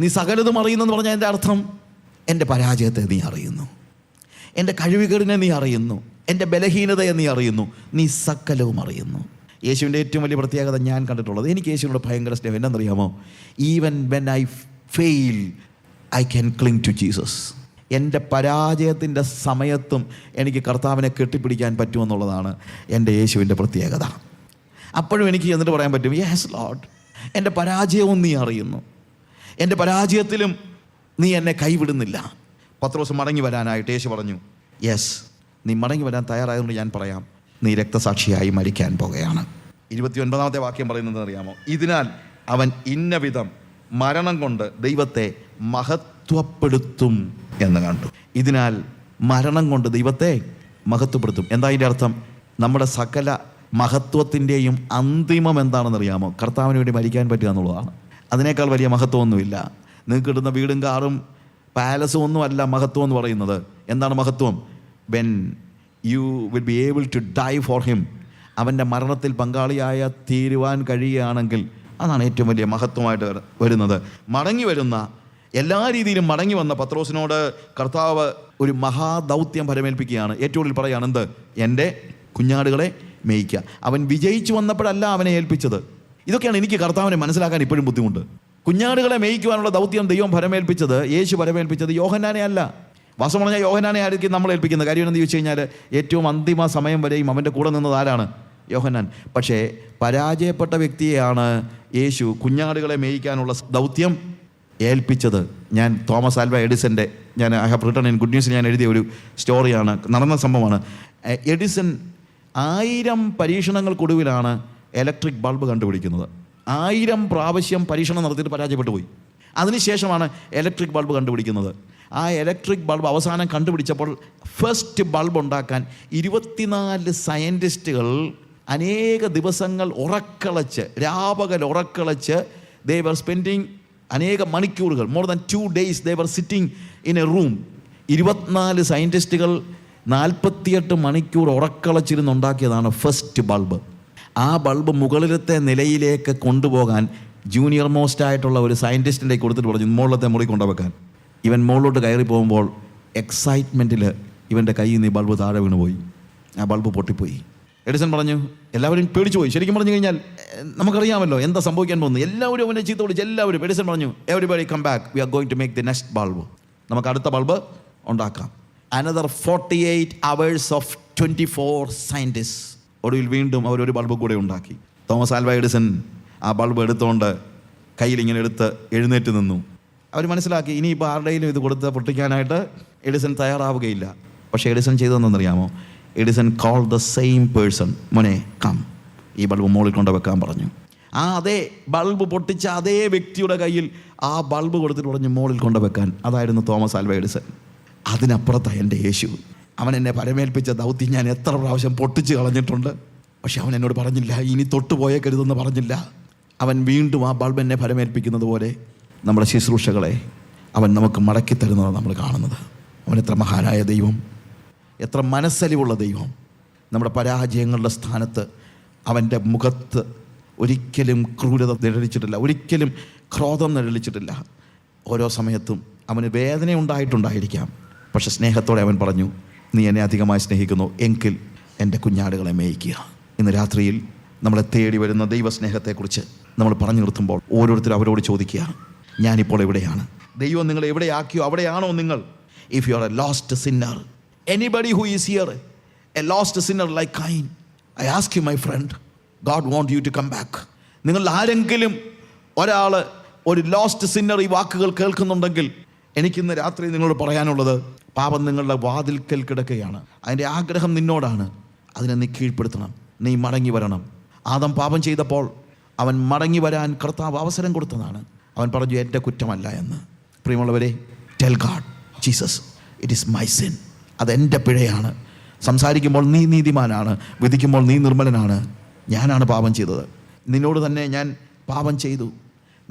നീ സകലതും അറിയുന്നെന്ന് പറഞ്ഞാൽ എന്റെ അർത്ഥം? എന്റെ പരാജയത്തെ നീ അറിയുന്നു. എന്റെ കഴിവുകേടിനെ നീ അറിയുന്നു. എന്റെ ബലഹീനതയെ നീ അറിയുന്നു. നീ സകലവും അറിയുന്നു. യേശുവിന്റെ ഏറ്റവും വലിയ പ്രത്യേകത ഞാൻ കണ്ടിട്ടുള്ളത് എനിക്ക് യേശുവിനോട് ഭയങ്കര സ്നേഹം. എന്നറിയാമോ even when I fail I can cling to Jesus എന്റെ പരാജയത്തിന്റെ സമയത്തും എനിക്ക് കർത്താവിനെ കെട്ടിപ്പിടിക്കാൻ പറ്റുമെന്നുള്ളതാണ് എന്റെ യേശുവിന്റെ പ്രത്യേകത. അപ്പോഴും എനിക്ക് എന്നിട്ട് പറയാൻ പറ്റും യെസ് ലോഡ് എന്റെ പരാജയവും നീ അറിയുന്നു. എന്റെ പരാജയത്തിലും നീ എന്നെ കൈവിടുന്നില്ല. പത്ത് ദിവസം മടങ്ങി വരാനായിട്ട് യേശു പറഞ്ഞു യെസ് നീ മടങ്ങി വരാൻ തയ്യാറായതുകൊണ്ട് ഞാൻ പറയാം നീ രക്തസാക്ഷിയായി മരിക്കാൻ പോകുകയാണ് ഇരുപത്തി ഒൻപതാമത്തെ വാക്യം പറയുന്നത് അറിയാമോ? ഇതിനാൽ അവൻ ഇന്ന വിധം മരണം കൊണ്ട് ദൈവത്തെ മഹത്വപ്പെടുത്തും എന്ന് കണ്ടു. ഇതിനാൽ മരണം കൊണ്ട് ദൈവത്തെ മഹത്വപ്പെടുത്തും. എന്താ അതിന്റെ അർത്ഥം? നമ്മുടെ സകല മഹത്വത്തിന്റെയും അന്തിമം എന്താണെന്ന് അറിയാമോ കർത്താവിന് വേണ്ടി മരിക്കാൻ പറ്റുക എന്നുള്ളതാണ്. അതിനേക്കാൾ വലിയ മഹത്വമൊന്നുമില്ല. നിങ്ങൾക്ക് കിട്ടുന്ന വീടും കാറും പാലസും ഒന്നുമല്ല മഹത്വം എന്ന് പറയുന്നത്. എന്താണ് മഹത്വം? When you will be able to die for him അവന്റെ മരണത്തിൽ പങ്കാളിയായ തീരുവാൻ കഴിയുകയാണെങ്കിൽ അതാണ് ഏറ്റവും വലിയ മഹത്വമായിട്ട് വരുന്നത്. മടങ്ങി വരുന്ന എല്ലാ രീതിയിലും മടങ്ങി വന്ന പത്രോസിനോട് കർത്താവ് ഒരു മഹാദൗത്യം പരമേൽപ്പിക്കുകയാണ്. ഏറ്റവും കൂടുതൽ പറയുകയാണ് എന്ത്? എന്റെ കുഞ്ഞാടുകളെ മേയിക്കുക അവൻ വിജയിച്ചു വന്നപ്പോഴല്ല അവനെ ഏൽപ്പിച്ചത്. ഇതൊക്കെയാണ് എനിക്ക് കർത്താവിനെ മനസ്സിലാക്കാൻ ഇപ്പോഴും ബുദ്ധിമുട്ട്. കുഞ്ഞാടുകളെ മേയ്ക്കുവാനുള്ള ദൗത്യം ദൈവം ഭരമേൽപ്പിച്ചത് യേശു ഭരമേൽപ്പിച്ചത് യോഹന്നാനെ അല്ല. വാസം പറഞ്ഞാൽ യോഹനാനെ ആയിരിക്കും നമ്മൾ ഏൽപ്പിക്കുന്നത്. കാര്യം എന്ന് ചോദിച്ചു കഴിഞ്ഞാൽ ഏറ്റവും അന്തിമ സമയം വരെയും അവന്റെ കൂടെ നിന്നത് ആരാണ്? യോഹനാൻ പക്ഷേ പരാജയപ്പെട്ട വ്യക്തിയെയാണ് യേശു കുഞ്ഞാടുകളെ മേയിക്കാനുള്ള ദൗത്യം ഏൽപ്പിച്ചത്. ഞാൻ തോമസ് ആൽവ എഡിസന്റെ ഞാൻ I have written in good ന്യൂസിൽ ഞാൻ എഴുതിയ ഒരു സ്റ്റോറിയാണ് നടന്ന സംഭവമാണ്. എഡിസൺ ആയിരം പരീക്ഷണങ്ങൾക്കൊടുവിലാണ് ഇലക്ട്രിക് ബൾബ് കണ്ടുപിടിക്കുന്നത്. ആയിരം പ്രാവശ്യം പരീക്ഷണം നടത്തിയിട്ട് പരാജയപ്പെട്ടു പോയി. അതിനുശേഷമാണ് ഇലക്ട്രിക് ബൾബ് കണ്ടുപിടിക്കുന്നത്. ആ ഇലക്ട്രിക് ബൾബ് അവസാനം കണ്ടുപിടിച്ചപ്പോൾ ഫസ്റ്റ് ബൾബ് ഉണ്ടാക്കാൻ ഇരുപത്തിനാല് സയന്റിസ്റ്റുകൾ അനേക ദിവസങ്ങൾ ഉറക്കളച്ച് രാപകൽ ഉറക്കളച്ച് ദേ വർ സ്പെൻഡിങ് അനേക മണിക്കൂറുകൾ more than two days they were sitting in a room ഇരുപത്തിനാല് സയന്റിസ്റ്റുകൾ നാൽപ്പത്തിയെട്ട് മണിക്കൂർ ഉറക്കളച്ചിരുന്നുണ്ടാക്കിയതാണ് ഫസ്റ്റ് ബൾബ് ആ ബൾബ് മുകളിലത്തെ നിലയിലേക്ക് കൊണ്ടുപോകാൻ ജൂനിയർ മോസ്റ്റ് ആയിട്ടുള്ള ഒരു സയന്റിസ്റ്റിന്റെ കൊടുത്തിട്ട് പറഞ്ഞു മുകളിലത്തെ മുറി കൊണ്ടുവെക്കാൻ. ഇവൻ മുകളിലോട്ട് കയറി പോകുമ്പോൾ എക്സൈറ്റ്മെന്റിൽ ഇവന്റെ കയ്യിൽ നിന്ന് ഈ ബൾബ് താഴെ വീണുപോയി ആ ബൾബ് പൊട്ടിപ്പോയി. എഡിസൺ പറഞ്ഞു എല്ലാവരും പേടിച്ചു പോയി. ശരിക്കും പറഞ്ഞു കഴിഞ്ഞാൽ നമുക്കറിയാമല്ലോ എന്താ സംഭവിക്കാൻ പോകുന്നത്. എല്ലാവരും അവനെ ചീത്ത വിളിച്ച് എല്ലാവരും എഡിസൺ പറഞ്ഞു everybody come back we are going to make the next bulb നമുക്ക് അടുത്ത ബൾബ് ഉണ്ടാക്കാം. Another forty eight hours of twenty four scientist ഒടുവിൽ വീണ്ടും അവർ ഒരു ബൾബ് കൂടെ ഉണ്ടാക്കി. തോമസ് ആൽവ എഡിസൺ ആ ബൾബ് എടുത്തുകൊണ്ട് കയ്യിൽ ഇങ്ങനെ എടുത്ത് എഴുന്നേറ്റ് നിന്നു. അവർ മനസ്സിലാക്കി ഇനിയിപ്പോൾ ആരുടെയും ഇത് കൊടുത്ത് പൊട്ടിക്കാനായിട്ട് എഡിസൺ തയ്യാറാവുകയില്ല. പക്ഷേ Edison ചെയ്തതെന്നറിയാമോ? Edison call the same person മോനെ കം ഈ ബൾബ് മോളിൽ കൊണ്ട് വെക്കാൻ പറഞ്ഞു. ആ അതേ ബൾബ് പൊട്ടിച്ച അതേ വ്യക്തിയുടെ കയ്യിൽ ആ ബൾബ് കൊടുത്തിട്ട് പറഞ്ഞു മോളിൽ കൊണ്ട് വെക്കാൻ. അതായിരുന്നു തോമസ് ആൽവ എഡിസൺ. അതിനപ്പുറത്താണ് എന്റെ യേശു. അവൻ എന്നെ പരമേൽപ്പിച്ച ദൗത്യം ഞാൻ എത്ര പ്രാവശ്യം പൊട്ടിച്ച് കളഞ്ഞിട്ടുണ്ട്. പക്ഷെ അവൻ എന്നോട് പറഞ്ഞില്ല ഇനി തൊട്ട് പോയേക്കരുതെന്ന് പറഞ്ഞില്ല. അവൻ വീണ്ടും ആ ബൾബ് എന്നെ ഫലമേൽപ്പിക്കുന്നത് പോലെ നമ്മുടെ ശുശ്രൂഷകളെ അവൻ നമുക്ക് മടക്കി തരുന്നതാണ് നമ്മൾ കാണുന്നത്. അവൻ എത്ര മഹാനായ ദൈവം എത്ര മനസ്സലിവുള്ള ദൈവം. നമ്മുടെ പരാജയങ്ങളുടെ സ്ഥാനത്ത് അവന്റെ മുഖത്ത് ഒരിക്കലും ക്രൂരത നിഴലിച്ചിട്ടില്ല ഒരിക്കലും ക്രോധം നിഴലിച്ചിട്ടില്ല. ഓരോ സമയത്തും അവന് വേദന ഉണ്ടായിട്ടുണ്ടായിരിക്കാം പക്ഷെ സ്നേഹത്തോടെ അവൻ പറഞ്ഞു നീ എന്നെ അധികമായി സ്നേഹിക്കുന്നു. എങ്കിൽ എന്റെ കുഞ്ഞാടുകളെ മേയിക്കുക. ഇന്ന് രാത്രിയിൽ നമ്മളെ തേടി വരുന്ന ദൈവസ്നേഹത്തെക്കുറിച്ച് നമ്മൾ പറഞ്ഞു നിർത്തുമ്പോൾ ഓരോരുത്തരും അവരോട് ചോദിക്കുക ഞാനിപ്പോൾ എവിടെയാണ്? ദൈവം നിങ്ങളെ എവിടെയാക്കിയോ അവിടെയാണോ നിങ്ങൾ? If you are a lost sinner anybody who is here a lost sinner like Cain I ask you my friend God want you to come back നിങ്ങൾ ആരെങ്കിലും ഒരാൾ ഒരു ലോസ്റ്റ് സിന്നർ ഈ വാക്കുകൾ കേൾക്കുന്നുണ്ടെങ്കിൽ എനിക്കിന്ന് രാത്രി നിങ്ങളോട് പറയാനുള്ളത് പാപം നിങ്ങളുടെ വാതിൽക്കൽ കിടക്കുകയാണ്. അതിന്റെ ആഗ്രഹം നിന്നോടാണ്. അതിനെ നീ കീഴ്പ്പെടുത്തണം. നീ മടങ്ങി വരണം. ആദം പാപം ചെയ്തപ്പോൾ അവൻ മടങ്ങി വരാൻ കർത്താവ് അവസരം കൊടുത്തതാണ്. അവൻ പറഞ്ഞു എന്റെ കുറ്റമല്ല എന്ന്. പ്രിയമുള്ളവരെ tell God Jesus it is my sin അതെന്റെ പിഴയാണ്. സംസാരിക്കുമ്പോൾ നീ നീതിമാനാണ്. വിധിക്കുമ്പോൾ നീ നിർമ്മലനാണ്. ഞാനാണ് പാപം ചെയ്തത്. നിന്നോട് തന്നെ ഞാൻ പാപം ചെയ്തു.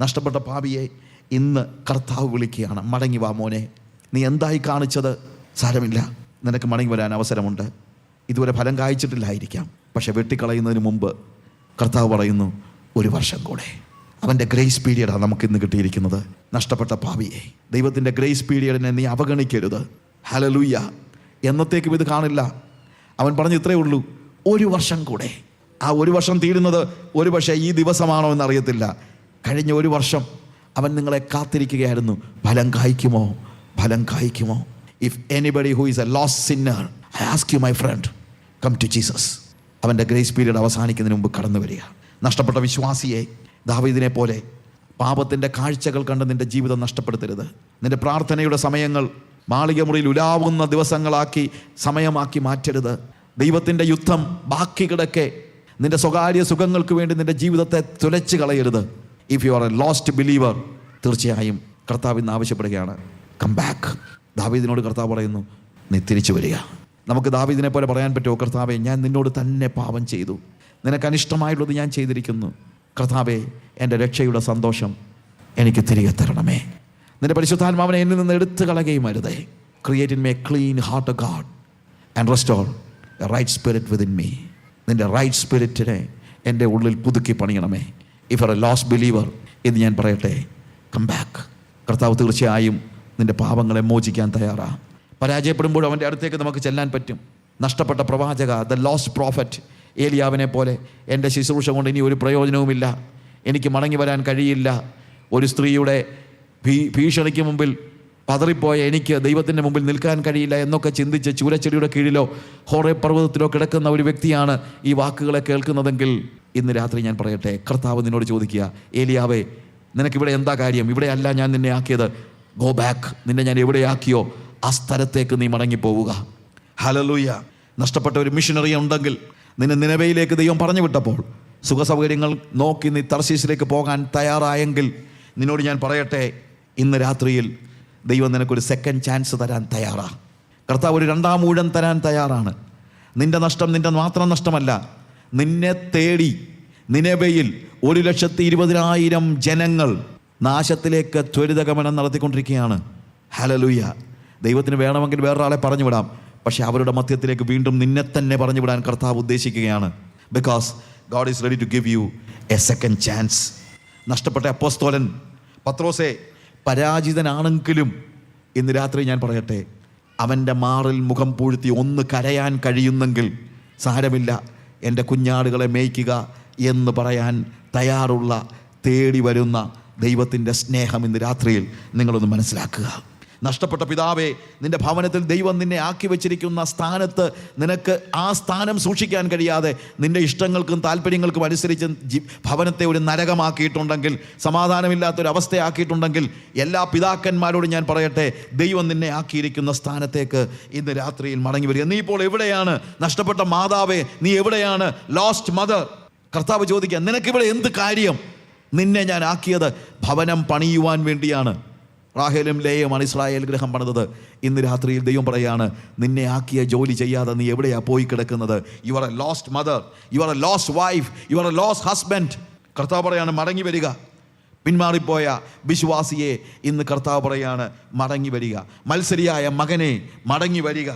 നഷ്ടപ്പെട്ട പാപിയെ ഇന്ന് കർത്താവ് വിളിക്കുകയാണ്. മടങ്ങി വാ മോനെ. നീ എന്തായി കാണിച്ചത്? സാരമില്ല. നിനക്ക് മടങ്ങി വരാൻ അവസരമുണ്ട്. ഇതുവരെ ഫലം കായ്ച്ചിട്ടില്ലായിരിക്കാം. പക്ഷെ വെട്ടിക്കളയുന്നതിന് മുമ്പ് കർത്താവ് പറയുന്നു ഒരു വർഷം കൂടെ. അവന്റെ ഗ്രേസ് പീരിയഡാണ് നമുക്ക് ഇന്ന് കിട്ടിയിരിക്കുന്നത്. നഷ്ടപ്പെട്ട പാവിയെ ദൈവത്തിന്റെ ഗ്രേസ് പീരിയഡിനെ നീ അവഗണിക്കരുത്. ഹലലൂയ്യ എന്നത്തേക്കും ഇത് കാണില്ല. അവൻ പറഞ്ഞു ഇത്രയേ ഉള്ളൂ ഒരു വർഷം കൂടെ. ആ ഒരു വർഷം തീരുന്നത് ഒരു പക്ഷേ ഈ ദിവസമാണോ എന്നറിയത്തില്ല. കഴിഞ്ഞ ഒരു വർഷം അവൻ നിങ്ങളെ കാത്തിരിക്കുകയായിരുന്നു. ഫലം കായ്ക്കുമോ? ഫലം കായ്ക്കുമോ? If anybody who is a lost sinner I ask you my friend come to Jesus അവന്റെ ഗ്രേസ് പീരീഡ് അവസാനിക്കുന്നതിന് മുമ്പ് കടന്നു വരിക. നഷ്ടപ്പെട്ട വിശ്വാസിയെ ദാവീദിനെ പോലെ പാപത്തിന്റെ കാഴ്ചകൾ കണ്ട് നിന്റെ ജീവിതം നഷ്ടപ്പെടുത്തരുത്. നിന്റെ പ്രാർത്ഥനയുടെ സമയങ്ങൾ മാളിക മുറിയിൽ ഉലാവുന്ന ദിവസങ്ങളാക്കി സമയമാക്കി മാറ്റരുത്. ദൈവത്തിന്റെ യുദ്ധം ബാക്കി കിടക്കെ നിന്റെ സ്വകാര്യ സുഖങ്ങൾക്ക് വേണ്ടി നിന്റെ ജീവിതത്തെ തുലച്ച് കളയരുത്. If you are a lost believer തീർച്ചയായും കർത്താവിന്ന് ആവശ്യപ്പെടുകയാണ്. കം ബാക്ക് ദാവീദിനോട് കർത്താവ് പറയുന്നു നീ തിരിച്ചു വരിക. നമുക്ക് ദാവീദിനെ പോലെ പറയാൻ പറ്റുമോ? കർത്താവെ ഞാൻ നിന്നോട് തന്നെ പാപം ചെയ്തു. നിനക്ക് അനിഷ്ടമായിട്ടുള്ളത് ഞാൻ ചെയ്തിരിക്കുന്നു. കർത്താവെ എന്റെ രക്ഷയുടെ സന്തോഷം എനിക്ക് തിരികെ തരണമേ. നിന്റെ പരിശുദ്ധാത്മാവിനെ എന്നിൽ നിന്ന് എടുത്തു കളയുകയും അരുതേ. Create in me clean heart God and restore right spirit within me നിന്റെ റൈറ്റ് സ്പിരിറ്റിനെ എന്റെ ഉള്ളിൽ പുതുക്കി പണിയണമേ. If are a lost believer എന്ന് ഞാൻ പറയട്ടെ. കം ബാക്ക് കർത്താവ് തീർച്ചയായും നിന്റെ പാപങ്ങളെ മോചിക്കാൻ തയ്യാറാ. പരാജയപ്പെടുമ്പോൾ അവന്റെ അടുത്തേക്ക് നമുക്ക് ചെല്ലാൻ പറ്റും. നഷ്ടപ്പെട്ട പ്രവാചക ദ ലോസ്റ്റ് പ്രോഫറ്റ് ഏലിയാവിനെ പോലെ എന്റെ ശുശ്രൂഷ കൊണ്ട് ഇനി ഒരു പ്രയോജനവുമില്ല. എനിക്ക് മടങ്ങി വരാൻ കഴിയില്ല. ഒരു സ്ത്രീയുടെ ഭീ ഭീഷണിക്ക് മുമ്പിൽ പതറിപ്പോയ എനിക്ക് ദൈവത്തിന്റെ മുമ്പിൽ നിൽക്കാൻ കഴിയില്ല എന്നൊക്കെ ചിന്തിച്ച് ചൂരച്ചെടിയുടെ കീഴിലോ ഹോറേ പർവതത്തിലോ കിടക്കുന്ന ഒരു വ്യക്തിയാണ് ഈ വാക്കുകളെ കേൾക്കുന്നതെങ്കിൽ ഇന്ന് രാത്രി ഞാൻ പറയട്ടെ കർത്താവ് നിന്നോട് ചോദിക്കുക ഏലിയാവേ നിനക്കിവിടെ എന്താ കാര്യം? ഇവിടെ അല്ല ഞാൻ നിന്നെ ആക്കിയത്. ഗോ ബാക്ക് നിന്നെ ഞാൻ എവിടെയാക്കിയോ? ആ സ്ഥലത്തേക്ക് നീ മടങ്ങിപ്പോവുക. ഹലലൂയ നഷ്ടപ്പെട്ട ഒരു മിഷനറി ഉണ്ടെങ്കിൽ നിന്നെ നിലവയിലേക്ക് ദൈവം പറഞ്ഞു വിട്ടപ്പോൾ സുഖസൗകര്യങ്ങൾ നോക്കി നീ തർശീസിലേക്ക് പോകാൻ തയ്യാറായെങ്കിൽ നിന്നോട് ഞാൻ പറയട്ടെ ഇന്ന് രാത്രിയിൽ ദൈവം നിനക്കൊരു സെക്കൻഡ് ചാൻസ് തരാൻ തയ്യാറാണ് കർത്താവ് ഒരു രണ്ടാം ഊഴം തരാൻ തയ്യാറാണ്. നിന്റെ നഷ്ടം നിന്റെ മാത്രം നഷ്ടമല്ല നിന്നെ തേടി നിലവയിൽ ഒരു ലക്ഷത്തി ഇരുപതിനായിരം ജനങ്ങൾ നാശത്തിലേക്ക് ത്വരിതഗമനം നടത്തിക്കൊണ്ടിരിക്കുകയാണ്. ഹലലുയ്യ ദൈവത്തിന് വേണമെങ്കിൽ വേറൊരാളെ പറഞ്ഞു വിടാം പക്ഷേ അവരുടെ മധ്യത്തിലേക്ക് വീണ്ടും നിന്നെ തന്നെ പറഞ്ഞു വിടാൻ കർത്താവ് ഉദ്ദേശിക്കുകയാണ്. Because God is ready to give you a second chance നഷ്ടപ്പെട്ട അപ്പോസ്തോലൻ പത്രോസെ പരാജിതനാണെങ്കിലും ഇന്ന് രാത്രി ഞാൻ പറയട്ടെ അവന്റെ മാറിൽ മുഖം പൂഴ്ത്തി ഒന്ന് കരയാൻ കഴിയുന്നെങ്കിൽ സാരമില്ല എന്റെ കുഞ്ഞാടുകളെ മേയ്ക്കുക എന്ന് പറയാൻ തയ്യാറുള്ള തേടി വരുന്ന ദൈവത്തിന്റെ സ്നേഹം ഇന്ന് രാത്രിയിൽ നിങ്ങളൊന്ന് മനസ്സിലാക്കുക. നഷ്ടപ്പെട്ട പിതാവേ നിന്റെ ഭവനത്തിൽ ദൈവം നിന്നെ ആക്കി വെച്ചിരിക്കുന്ന സ്ഥാനത്ത് നിനക്ക് ആ സ്ഥാനം സൂക്ഷിക്കാൻ കഴിയാതെ നിന്റെ ഇഷ്ടങ്ങൾക്കും താല്പര്യങ്ങൾക്കും അനുസരിച്ച് ഭവനത്തെ ഒരു നരകമാക്കിയിട്ടുണ്ടെങ്കിൽ സമാധാനമില്ലാത്തൊരവസ്ഥയാക്കിയിട്ടുണ്ടെങ്കിൽ എല്ലാ പിതാക്കന്മാരോടും ഞാൻ പറയട്ടെ ദൈവം നിന്നെ ആക്കിയിരിക്കുന്ന സ്ഥാനത്തേക്ക് ഇന്ന് രാത്രിയിൽ മടങ്ങി വരിക. നീ ഇപ്പോൾ എവിടെയാണ്? നഷ്ടപ്പെട്ട മാതാവേ നീ എവിടെയാണ്? ലോസ്റ്റ് മദർ കർത്താവ് ചോദിക്കുക നിനക്കിവിടെ എന്ത് കാര്യം? നിന്നെ ഞാൻ ആക്കിയത് ഭവനം പണിയുവാൻ വേണ്ടിയാണ്. റാഹേലും ലേയുമാണ് ഇസ്രായേൽ ഗ്രഹം പണിതത്. ഇന്ന് രാത്രിയിൽ ദൈവം പറയാണ് നിന്നെ ആക്കിയ ജോലി ചെയ്യാതെ നീ എവിടെയാണ് പോയി കിടക്കുന്നത്? You are a lost mother you are a lost wife you are a lost husband കർത്താവ് പറയാണ് മടങ്ങി വരിക. പിന്മാറിപ്പോയ വിശ്വാസിയെ ഇന്ന് കർത്താവ് പറയാണ് മടങ്ങി വരിക. മത്സരിയായ മകനെ മടങ്ങി വരിക.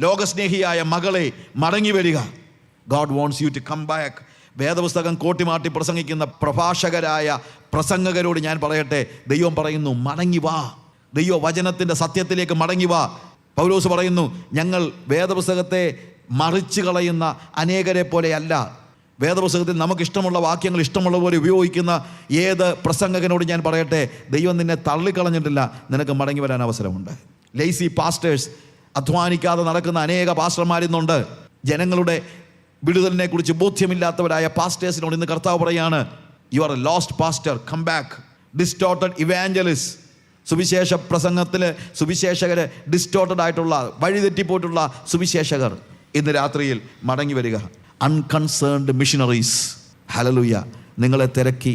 ലോകസ്നേഹിയായ മകളെ മടങ്ങി വരിക. God wants you to come back വേദപുസ്തകം കോട്ടിമാട്ടി പ്രസംഗിക്കുന്ന പ്രഭാഷകരായ പ്രസംഗകരോട് ഞാൻ പറയട്ടെ ദൈവം പറയുന്നു മടങ്ങി വാ. ദൈവ വചനത്തിന്റെ സത്യത്തിലേക്ക് മടങ്ങി വാ. പൗലോസ് പറയുന്നു ഞങ്ങൾ വേദപുസ്തകത്തെ മറിച്ച് കളയുന്ന അനേകരെ പോലെയല്ല. വേദപുസ്തകത്തിൽ നമുക്ക് ഇഷ്ടമുള്ള വാക്യങ്ങൾ ഇഷ്ടമുള്ള പോലെ ഉപയോഗിക്കുന്ന ഏത് പ്രസംഗകനോട് ഞാൻ പറയട്ടെ ദൈവം നിന്നെ തള്ളിക്കളഞ്ഞിട്ടില്ല. നിനക്ക് മടങ്ങി വരാൻ അവസരമുണ്ട്. ലേസി പാസ്റ്റേഴ്സ് അധ്വാനിക്കാതെ നടക്കുന്ന അനേക പാസ്റ്റർമാരിന്നുണ്ട്. ജനങ്ങളുടെ വിടുതലിനെ കുറിച്ച് ബോധ്യമില്ലാത്തവരായ പാസ്റ്റേഴ്സിനോട് ഇന്ന് കർത്താവ് പറയാണ് you are a lost pastor come back distorted evangelism സുവിശേഷ പ്രസംഗത്തിൽ സുവിശേഷകർ ഡിസ്റ്റോർട്ടഡ് ആയിട്ടുള്ള വഴിതെറ്റിപ്പോയിട്ടുള്ള സുവിശേഷകർ ഇന്ന് രാത്രിയിൽ മടങ്ങി വരിക. അൺകൺസേൺഡ് മിഷനറീസ് ഹലലുയ നിങ്ങളെ തിരക്കി.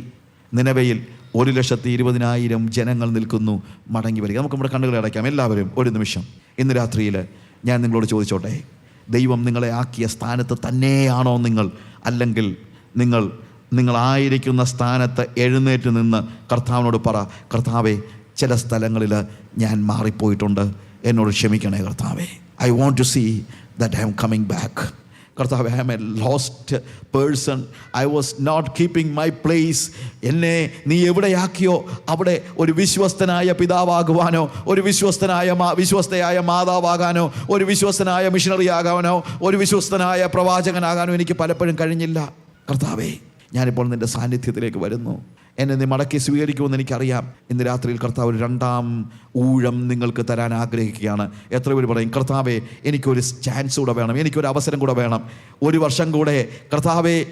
നിലവയിൽ ഒരു ലക്ഷത്തി ഇരുപതിനായിരം ജനങ്ങൾ നിൽക്കുന്നു. മടങ്ങി വരിക. നമുക്ക് നമ്മുടെ കണ്ണുകളെ അടയ്ക്കാം. എല്ലാവരും ഒരു നിമിഷം. ഇന്ന് രാത്രിയിൽ ഞാൻ നിങ്ങളോട് ചോദിച്ചോട്ടെ? ദൈവം നിങ്ങളെ ആക്കിയ സ്ഥാനത്ത് തന്നെയാണോ നിങ്ങൾ? അല്ലെങ്കിൽ നിങ്ങൾ നിങ്ങളായിരിക്കുന്ന സ്ഥാനത്ത് എഴുന്നേറ്റ് നിന്ന് കർത്താവിനോട് പറ കർത്താവെ ചില സ്ഥലങ്ങളിൽ ഞാൻ മാറിപ്പോയിട്ടുണ്ട്. എന്നോട് ക്ഷമിക്കണേ കർത്താവെ. I want to see that I am coming back കർത്താവ് I am a lost person I was not keeping my place എന്നെ നീ എവിടെയാക്കിയോ? അവിടെ ഒരു വിശ്വസ്തനായ പിതാവാകുവാനോ ഒരു വിശ്വസ്തനായ മാ വിശ്വസ്തയായ മാതാവാകാനോ ഒരു വിശ്വസ്തനായ മിഷണറി ആകാനോ ഒരു വിശ്വസ്തനായ പ്രവാചകനാകാനോ എനിക്ക് പലപ്പോഴും കഴിഞ്ഞില്ല. കർത്താവേ ഞാനിപ്പോൾ നിന്റെ സാന്നിധ്യത്തിലേക്ക് വരുന്നു. എന്നെ നീ മടക്കി സ്വീകരിക്കുമെന്ന് എനിക്കറിയാം. ഇന്ന് രാത്രിയിൽ കർത്താവ് രണ്ടാം ഊഴം നിങ്ങൾക്ക് തരാൻ ആഗ്രഹിക്കുകയാണ്. എത്ര പേര് പറയും കർത്താവെ എനിക്കൊരു ചാൻസ് കൂടെ വേണം എനിക്കൊരു അവസരം കൂടെ വേണം. ഒരു വർഷം കൂടെ കർത്താവെ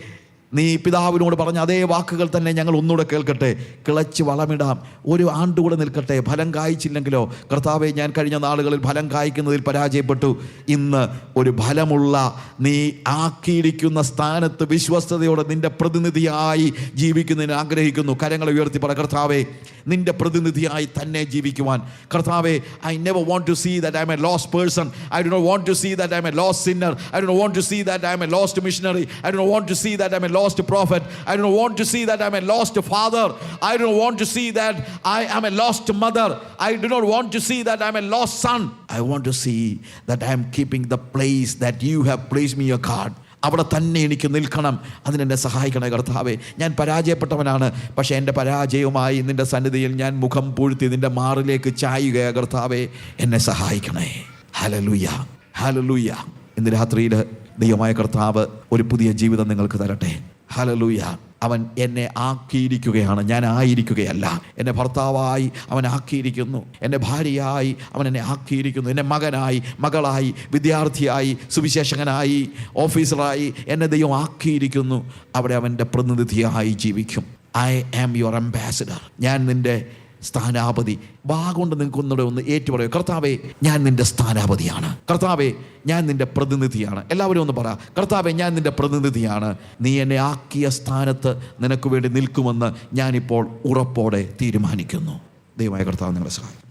നീ പിതാവിനോട് പറഞ്ഞ അതേ വാക്കുകൾ തന്നെ ഞങ്ങൾ ഒന്നുകൂടെ കേൾക്കട്ടെ. കിളച്ച് വളമിടാം. ഒരു ആണ്ടുകൂടെ നിൽക്കട്ടെ. ഫലം കായ്ച്ചില്ലെങ്കിലോ? കർത്താവെ ഞാൻ കഴിഞ്ഞ നാളുകളിൽ ഫലം കായ്ക്കുന്നതിൽ പരാജയപ്പെട്ടു. ഇന്ന് ഒരു ഫലമുള്ള നീ ആക്കിയിരിക്കുന്ന സ്ഥാനത്ത് വിശ്വസ്തയോടെ നിന്റെ പ്രതിനിധിയായി ജീവിക്കുന്നതിന് ആഗ്രഹിക്കുന്നു. കരങ്ങൾ ഉയർത്തി പറ കർത്താവെ നിന്റെ പ്രതിനിധിയായി തന്നെ ജീവിക്കുവാൻ. കർത്താവെ I never want to see that I am a lost person I do want to see that I am a lost sinner I do want to see that I am a lost missionary I do want to see that I am a lost prophet. I don't want to see that I'm a lost father. I don't want to see that I am a lost mother. I do not want to see that I'm a lost son. I want to see that I'm keeping the place that you have placed me, your card. അവിടെ തന്നെ എനിക്ക് നിൽക്കണം അതിനെന്നെ സഹായിക്കണേ കർത്താവേ ഞാൻ പരാജയപ്പെട്ടവനാണ് പക്ഷേ എന്റെ പരാജയവുമായി നിന്റെ സന്നിധിയിൽ ഞാൻ മുഖം പൂഴ്ത്തി നിന്റെ മാറിലേക്ക് ചായുകയാ കർത്താവേ എന്നെ സഹായിക്കണേ ഹലലുയ ഹലലുയ ഇന്ന് രാത്രിയിൽ ദൈവമായ കർത്താവ് ഒരു പുതിയ ജീവിതം നിങ്ങൾക്ക് തരട്ടെ. ഹലലൂയ അവൻ എന്നെ ആക്കിയിരിക്കുകയാണ്. ഞാൻ ആയിരിക്കുകയല്ല. എന്റെ ഭർത്താവായി അവൻ ആക്കിയിരിക്കുന്നു. എന്റെ ഭാര്യയായി അവൻ എന്നെ ആക്കിയിരിക്കുന്നു. എന്റെ മകനായി മകളായി വിദ്യാർത്ഥിയായി സുവിശേഷകനായി ഓഫീസറായി എന്നെ ദൈവം ആക്കിയിരിക്കുന്നു. അവിടെ അവന്റെ പ്രതിനിധിയായി ജീവിക്കും. ഐ ആം യുവർ അംബാസിഡർ ഞാൻ നിന്റെ സ്ഥാനാപതി. വാ കൊണ്ട് നിങ്ങൾക്ക് ഒന്നുകൂടെ ഒന്ന് ഏറ്റു പറയൂ കർത്താവേ ഞാൻ നിന്റെ സ്ഥാനാപതിയാണ്. കർത്താവേ ഞാൻ നിന്റെ പ്രതിനിധിയാണ്. എല്ലാവരും ഒന്ന് പറ കർത്താവെ ഞാൻ നിന്റെ പ്രതിനിധിയാണ്. നീ എന്നെ ആക്കിയ സ്ഥാനത്ത് നിനക്ക് വേണ്ടി നിൽക്കുമെന്ന് ഞാനിപ്പോൾ ഉറപ്പോടെ തീരുമാനിക്കുന്നു. ദൈവമായ കർത്താവ് നിങ്ങളെ സഹായിക്കും.